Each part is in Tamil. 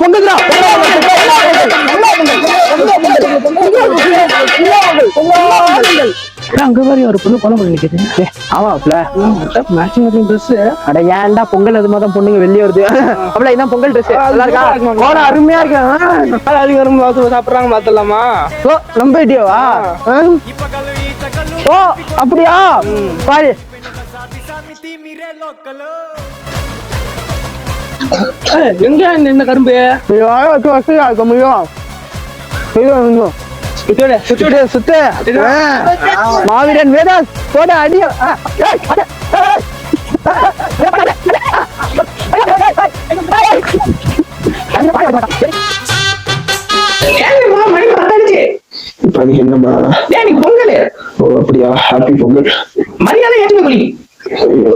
பொங்குதுடா அங்க மாதிரி ஒரு பொண்ணு கொலை பண்ணி நிக்குது ஆமாப்ல மேட்சிங் மேட்சிங் ட்ரெஸ் அட ஏன்டா பொங்கல் அது மாதிரி பொண்ணுங்க வெளியே வருது? அப்பல இதான் பொங்கல் ட்ரெஸ் நல்லா இருக்கா? கோலம் அருமையா இருக்கு? அதிகம் வரும் சாப்பிடுறாங்க பார்த்தலாமா ஓ நம்ம ஐடியாவா ஓ அப்படியா? பாரு. எங்க இந்த கரும்பு வச்சு வச்சு இருக்க முடியும். மாவீரன் வேதாஸ் போட அடிய என்னம்மா பொங்கல் ஓ அப்படியா ஹாப்பி பொங்கல் மரியாதை ஏற்றுக்க குடி ஐயோ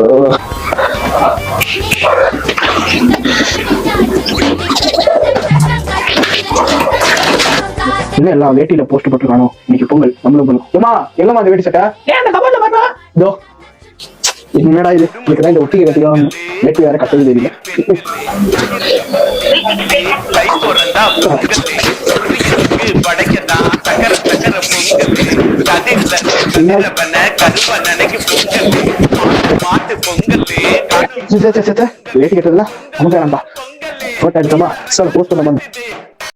என்ன எல்லாம் வேட்டியில போஸ்ட் போட்டுருக்கானோ? இன்னைக்கு பொங்கல் நம்மளும் பண்ணும் ஏமா எங்கம்மா அந்த வேட்டி சட்டை? ஏன் அந்த இதோ. என்னடா இது? இதுக்கு தான் இந்த ஒட்டிகை கட்டிக்கலாம் வேட்டி வேற கட்டது தெரியல. பொங்கல் பொங்கல் பொங்கல் பொங்கல் வேட்டி கட்டதுல நமக்கு வேண்டாம்பா போட்டோ எடுத்தோமா? சார் போஸ்ட் பண்ண.